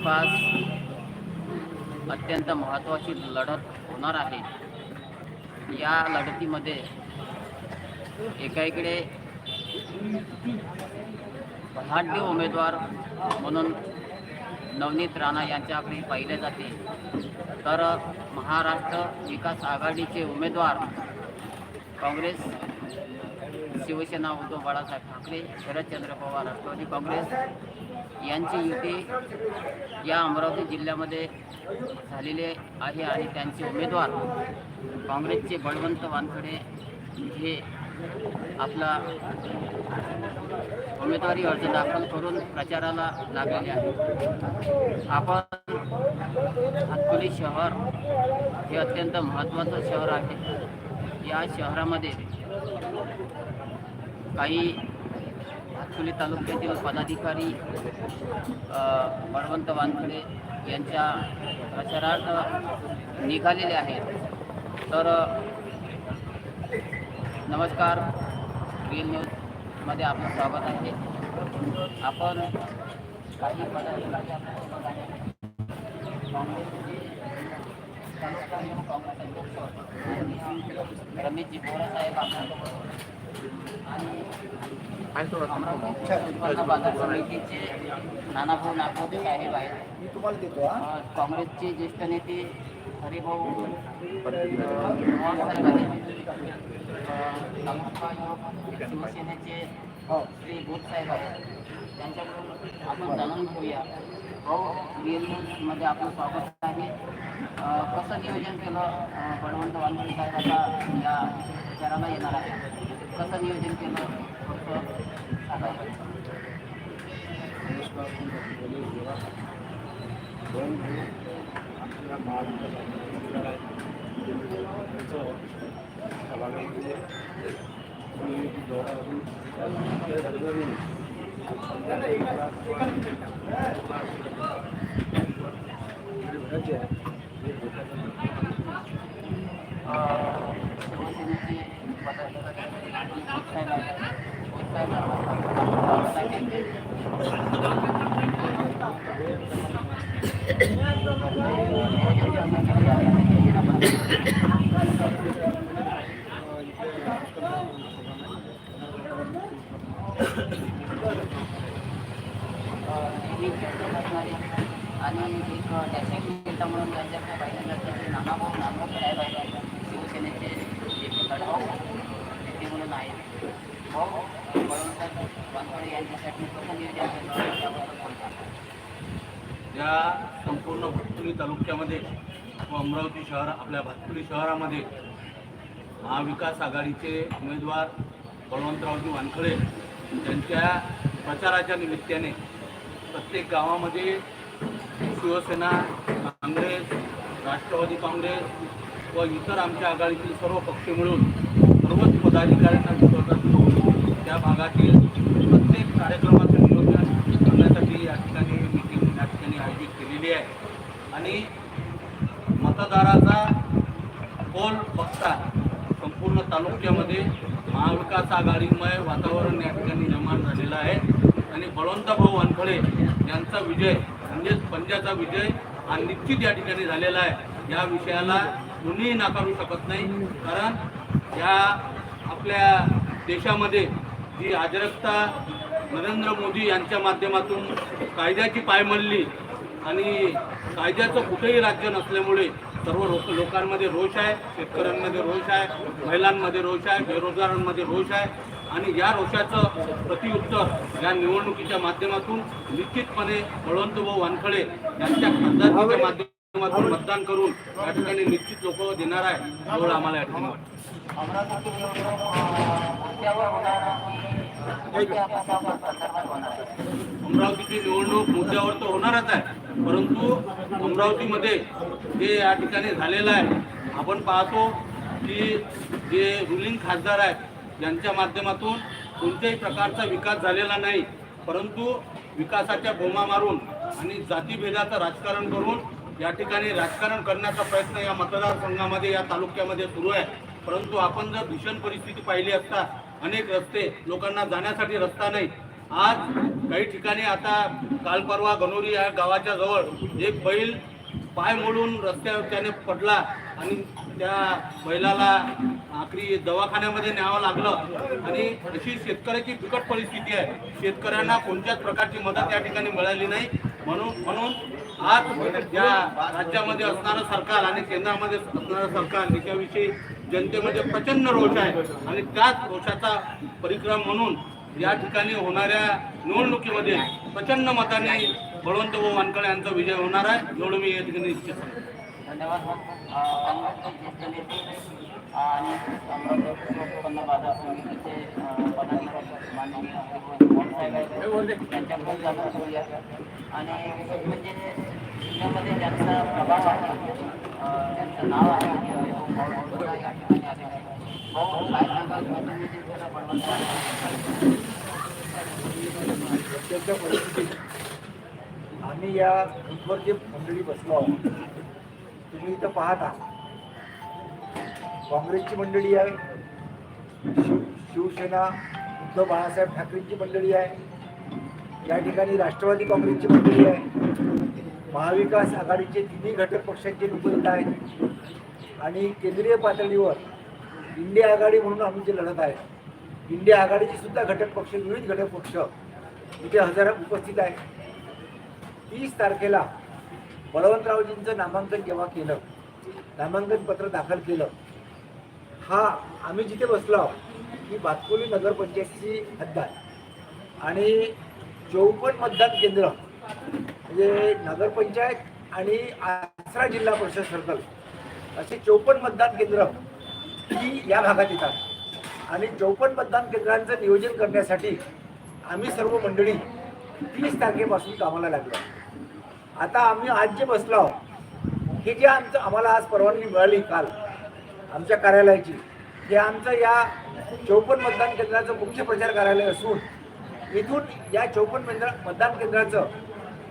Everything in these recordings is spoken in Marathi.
जवळपास अत्यंत महत्त्वाची लढत होणार आहे. या लढतीमध्ये एका इकडे बलाढ्य उमेदवार म्हणून नवनीत राणा यांच्याकडे पाहिले जाते. तर महाराष्ट्र विकास आघाडीचे उमेदवार काँग्रेस शिवसेना उद्धव बाळासाहेब ठाकरे शरदचंद्र पवार राष्ट्रवादी काँग्रेस यांची युती या अमरावती जिल्ह्यामध्ये झालेले आहे आणि त्यांचे उमेदवार काँग्रेसचे बळवंत वानखडे हे आपला उमेदवारी अर्ज दाखल करून प्रचाराला लागलेले आहे आपण हातकुली शहर हे अत्यंत महत्त्वाचं शहर आहे. या शहरामध्ये काही अकोले तालुक्यातील पदाधिकारी बळवंत वानखडे यांच्या प्रचारार्थ निघालेले आहेत. तर नमस्कार रिअल न्यूजमध्ये आपलं स्वागत आहे. आपण काही पदाधिकारी काँग्रेस रमेशजी बोरा साहेब आणि अमरावती उत्पन्न बाज़ार समितीचे नानाभाऊ नागवते साहेब आहेत मी तुम्हाला देतो काँग्रेसचे ज्येष्ठ नेते हरिभाऊ पवार साहेब आहेत. नागपूरचा युवक शिवसेनेचे श्री भूत साहेब आहेत. त्यांच्याकडून आपण जाणून घेऊया. हो रिअल न्यूजमध्ये आपलं स्वागत आहे. कसं नियोजन केलं? बळवंत वानखडे साहेब आता या प्रचाराला येणार आहे कसं नियोजन केलं? फक्त सांगायचं नमस्कार पोलीस विभाग. दोन हे आपल्या महाराष्ट्रात त्याचं सभागृहामध्ये कोणी दौरा करून त्या ठिकाणी भेटायचे आहे हे भेटायचं शिवसेनेचे पदाधिकारी भूत साहेब आहेत भूत साहेब आणि एक डॅशिंग नेता म्हणून त्यांच्याकडे पाहिलं जातं ते नानाभाऊ नागवत साहेब आहेत शिवसेनेचे म्हणून वानखडे यांच्यासाठी या संपूर्ण भातकुली तालुक्यामध्ये व अमरावती शहर आपल्या भातकुली शहरामध्ये महाविकास आघाडीचे उमेदवार बळवंतरावजी वानखळे यांच्या प्रचाराच्या निमित्ताने प्रत्येक गावामध्ये शिवसेना काँग्रेस राष्ट्रवादी काँग्रेस व इतर आमच्या आघाडीतील सर्व पक्ष मिळून सर्वच पदाधिकाऱ्यांना विश्वासात त्या भागातील प्रत्येक कार्यक्रमाचं नियोजन करण्यासाठी या ठिकाणी मिटिंग या ठिकाणी आयोजित केलेली आहे. आणि मतदाराचा कोल बघता संपूर्ण तालुक्यामध्ये महाविकास आघाडीमय वातावरण या ठिकाणी निर्माण झालेलं आहे. आणि बळवंतभाऊ वानखळे यांचा विजय म्हणजेच पंजाचा विजय हा निश्चित या ठिकाणी झालेला आहे. या विषयाला कुणीही नाकारू शकत नाही. कारण या आपल्या देशामध्ये जी अजरकता नरेंद्र मोदी यांच्या माध्यमातून कायद्याची पायमल्ली आणि कायद्याचं कुठेही राज्य नसल्यामुळे सर्व लोक लोकांमध्ये रोष आहे शेतकऱ्यांमध्ये रोष आहे महिलांमध्ये रोष आहे बेरोजगारांमध्ये रोष आहे. आणि या रोषाचं प्रतिउत्तर या निवडणुकीच्या माध्यमातून निश्चितपणे बळवंतभाऊ वानखडे यांच्या खासदारकीच्या माध्यमातून मतदान करून या ठिकाणी निश्चित लोक देणार आहे एवढं आम्हाला या ठिकाणी अमरावतीची निवडणूक मुद्द्यावर तर होणारच आहे परंतु अमरावतीमध्ये जे या ठिकाणी झालेलं आहे. आपण पाहतो की जे रुलिंग खासदार आहेत यांच्या माध्यमातून कोणत्याही प्रकारचा विकास झालेला नाही परंतु विकासाच्या बोमा मारून आणि जातीभेदाचं राजकारण करून या ठिकाणी राजकारण करण्याचा प्रयत्न या मतदारसंघामध्ये या तालुक्यामध्ये सुरू आहे. परंतु आपण जर भीषण परिस्थिती पाहिली असता अनेक रस्ते लोकांना जाण्यासाठी रस्ता नाही. आज काही ठिकाणी आता काल परवा गणोरी या गावाच्या जवळ एक बैल पाय मोडून रस्त्यावर त्याने पडला आणि त्या बैलाला आखरी दवाखान्यामध्ये न्यावं लागलं. आणि अशी शेतकऱ्याची बिकट परिस्थिती आहे. शेतकऱ्यांना कोणत्याच प्रकारची मदत या ठिकाणी मिळाली नाही. म्हणून म्हणून आज या राज्यामध्ये असणारं सरकार आणि केंद्रामध्ये असणारं सरकार याच्याविषयी जनतेमध्ये प्रचंड रोष आहे आणि त्याच रोषाचा परिक्रम म्हणून या ठिकाणी होणाऱ्या निवडणुकीमध्ये प्रचंड मताने बळवंत भाऊ वानकडे यांचा विजय होणार आहे एवढं मी या ठिकाणी इच्छित धन्यवाद आणि उत्पन्न बाजार समितीचे माननीय त्यांच्याकडून जाणून घेऊया आणि म्हणजे जिल्ह्यामध्ये ज्यांचा प्रभाव आहे नाव आहे या ठिकाणी आले भाऊ काय सांगाल परिस्थितीत आम्ही या ग्रुपवर जे मंडळी बसलो आहोत तुम्ही इथं पाहत. आहात काँग्रेसची मंडळी आहे. शिव शिवसेना उद्धव बाळासाहेब ठाकरेंची मंडळी आहे. या ठिकाणी राष्ट्रवादी काँग्रेसची मंडळी आहे. महाविकास आघाडीचे तिन्ही घटक पक्षांचे लोक येत आहेत. आणि केंद्रीय पातळीवर इंडिया आघाडी म्हणून आम्ही जे लढत आहे इंडिया आघाडीचे सुद्धा घटक पक्ष विविध घटक पक्ष इथे हजर उपस्थित आहे तीस तारखेला बळवंतरावजींचं नामांकन जेव्हा केलं नामांकन पत्र दाखल केलं हा आम्ही जिथे बसलो आहोत ही बातकोली नगरपंचायतची हद्द आणि चौपन्न मतदान केंद्र म्हणजे नगरपंचायत आणि आसरा जिल्हा परिषद सर्कल असे चौपन्न मतदान केंद्र ही या भागात येतात. आणि चौपन्न मतदान केंद्रांचं नियोजन करण्यासाठी आम्ही सर्व मंडळी तीस तारखेपासून कामाला लागलो आता आम्ही आज जे बसलो आहोत हे जे आमचं आम्हाला आज परवानगी मिळाली काल आमच्या कार्यालयाची हे आमचं या चौपन्न मतदान केंद्राचं मुख्य प्रचार कार्यालय असून इथून या चौपन्न केंद्र मतदान केंद्राचं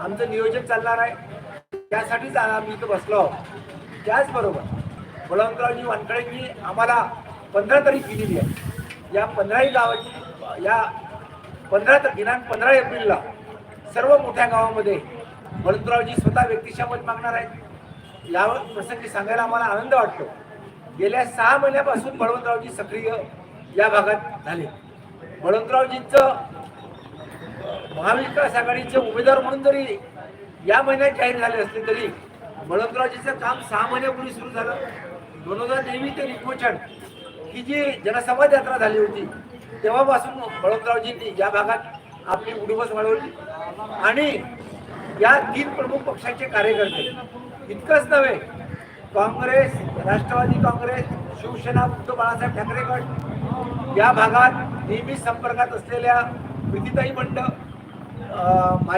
आमचं नियोजन चालणार आहे. त्यासाठीच आम्ही इथं बसलो आहोत. त्याचबरोबर बळवंतरावजी वानखडेंनी आम्हाला पंधरा तारीख दिलेली आहे. या पंधराही गावाची या पंधरा तर दिनांक पंधरा एप्रिलला सर्व मोठ्या गावामध्ये बळवंतरावजी स्वतः व्यक्तिशा मत मागणार आहेत. या प्रसंगी सांगायला आम्हाला आनंद वाटतो. गेल्या सहा महिन्यापासून बळवंतरावजी सक्रिय या भागात झाले. बळवंतरावजींचं महाविकास आघाडीचे उमेदवार म्हणून जरी या महिन्यात जाहीर झाले असले तरी बळवंतरावजीचं काम सहा महिन्यापूर्वी सुरू झालं. दोन हजार तेवीस ते रिपोचण ही जी जनसंवाद यात्रा झाली होती तेव्हापासून बळवंतरावजींनी या भागात आपली उडबस वाढवली. आणि या तीन प्रमुख पक्षाचे कार्यकर्ते इतकंच नव्हे काँग्रेस राष्ट्रवादी काँग्रेस शिवसेना उद्धव बाळासाहेब ठाकरे गट या भागात नेहमी संपर्कात असलेल्या प्रीतीताई बंड अं,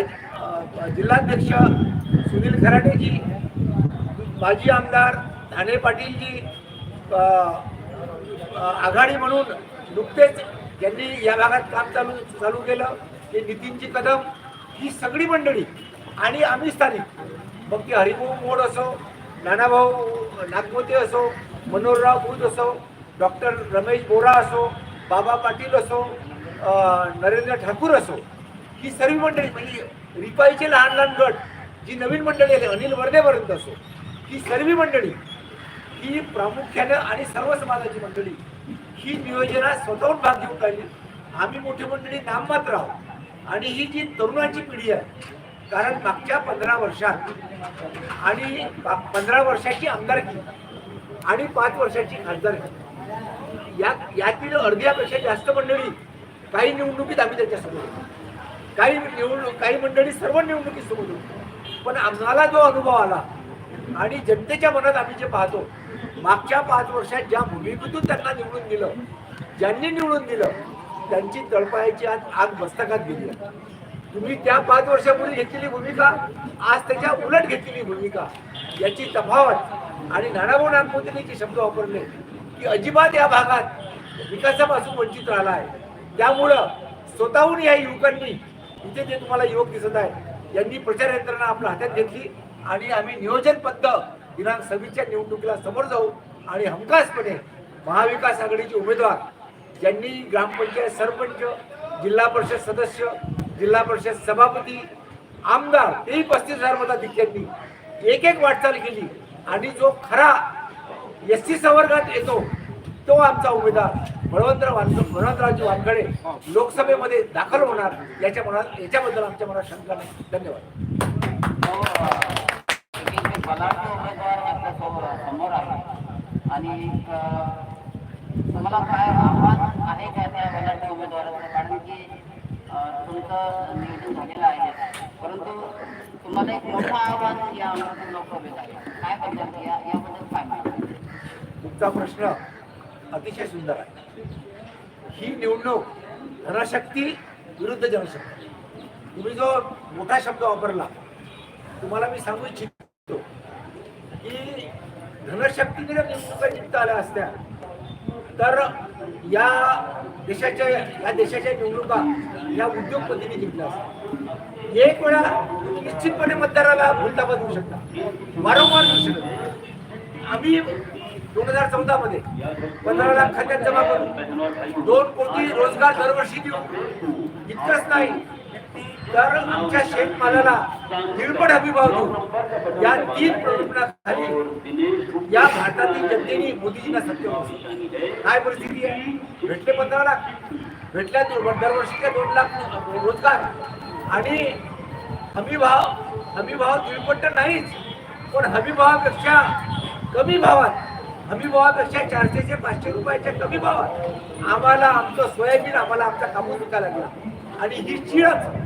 जिल्हाध्यक्ष सुनील खराटेजी माजी आमदार ठाणे पाटीलजी आघाडी म्हणून नुकतेच ज्यांनी या भागात काम चालू चालू केलं. ते नितीनजी कदम ही सगळी मंडळी आणि आम्ही स्थानिक. मग ती हरिभाऊ मोड असो नानाभाऊ नागमोते असो मनोहरराव बुध असो डॉक्टर रमेश बोरा असो बाबा पाटील असो नरेंद्र ठाकूर असो ही सर्व मंडळी म्हणजे रिपाईचे लहान लहान गट जी नवीन मंडळी आली अनिल वर्धेपर्यंत असो ही सर्व मंडळी ही प्रामुख्यानं आणि सर्व समाजाची मंडळी ही नियोजनात स्वतःहून भाग घेऊन राहिली. आम्ही मोठी मंडळी नाममात्र आहोत. आणि ही जी तरुणाची पिढी आहे कारण मागच्या पंधरा वर्षात आणि पंधरा वर्षाची आमदारकी आणि पाच वर्षाची खासदारकी. या यातील अर्ध्यापेक्षा जास्त मंडळी काही निवडणुकीत आम्ही त्याच्यासमोर होतो. काही निवडणूक काही मंडळी सर्व निवडणुकीसोबत होती पण आम्हाला जो अनुभव आला आणि जनतेच्या मनात आम्ही जे पाहतो मागच्या पाच वर्षात ज्या भूमिकेतून त्यांना निवडून दिलं ज्यांनी निवडून दिलं त्यांची तळपायाची आज आग मस्तकात गेली. तुम्ही त्या पाच वर्षापूर्वी घेतलेली भूमिका आज त्याच्या उलट घेतलेली भूमिका याची तफावत आणि नानाभाऊ नागमोदींचे शब्द वापरले की अजिबात या भागात विकासापासून वंचित राहिला आहे त्यामुळं स्वतःहून या युवकांनी इथे जे तुम्हाला युवक दिसत आहे यांनी प्रचार यंत्रणा आपल्या हातात घेतली आणि आम्ही नियोजनबद्ध दिनांक सव्वीसच्या निवडणुकीला समोर जाऊ आणि हमखासपणे महाविकास आघाडीचे उमेदवार ज्यांनी ग्रामपंचायत सरपंच जिल्हा परिषद सदस्य जिल्हा परिषद सभापती आमदार तेही पस्तीस हजार मताधिक्यांनी एक एक वाटचाल केली. आणि जो खरा एस टी संवर्गात येतो तो आमचा उमेदवार बळवंतराव बळवंतरावजी वानखडे लोकसभेमध्ये दाखल होणार याच्या मनात याच्याबद्दल आमच्या मनात शंका नाही. धन्यवाद. उमेदवार आणि तुम्हाला काय आव्हान आहे काय त्या बलाढ्य उमेदवाराचं? कारण की तुमचं नियोजन झालेलं आहे. परंतु तुम्हाला एक मोठं आव्हान या अमरावती लोकसभेत आहे. काय बद्दल? या याबद्दल काय तुमचा प्रश्न अतिशय सुंदर आहे. ही निवडणूक धनशक्ती विरुद्ध जनशक्ती. तुम्ही जो मोठा शब्द वापरला तुम्हाला मी सांगू इच्छितो की धनशक्तीने जर निवडणुका जिंकता आल्या असत्या तर या देशाच्या या देशाच्या निवडणुका या उद्योगपतींनी जिंकल्या असतात. एक वेळा तुम्ही निश्चितपणे मतदाराला भूलताबाद देऊ शकता. वारंवार देऊ शकता. आम्ही दोन हजार चौदा मध्ये पंधरा लाख खात्यात जमा करू दोन कोटी रोजगार दरवर्षी देऊ. इतकंच नाही. तर आमच्या शेतमालाला दीडपट हमीभाव देऊ या तीन प्रकल्पाखाली या भारतातील जनतेने मोदीजींना सत्य काय परिस्थिती आहे? भेटले पंधरा लाख. भेटल्या दरवर्षी दरवर्षीच्या दोन लाख रोजगार. आणि हमी भाव हमी भाव तिळपट तर नाहीच पण हमी भावापेक्षा कमी भावात हमी भावापेक्षा चारशे ते पाचशे रुपयाच्या कमी भावात आम्हाला आमचं सोयाबीन आम्हाला आमचा कापूस विकायला लागला. आणि ही चिळच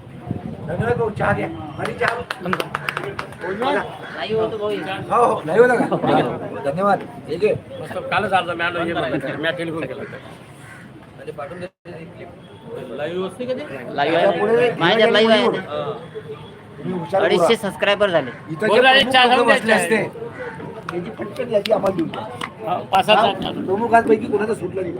धन्यवाद भाऊ हे हे धन्यवाद. भाऊ चहा घ्या आणि चहा नाही होतं भाऊ हे. हो हो नाही होता का धन्यवाद ठीक आहे मस्त कालच अर्धा मी टेलिफोन केला लाईव्ह असते का ते लाईव्ह आहे माझ्या लाईव्ह आहे तुम्ही हुशार अडीचशे. सबस्क्रायबर झाले इथं बसले असते त्याची पटकन आम्हाला? प्रमुखांपैकी कोणाचं सुटलं नाही.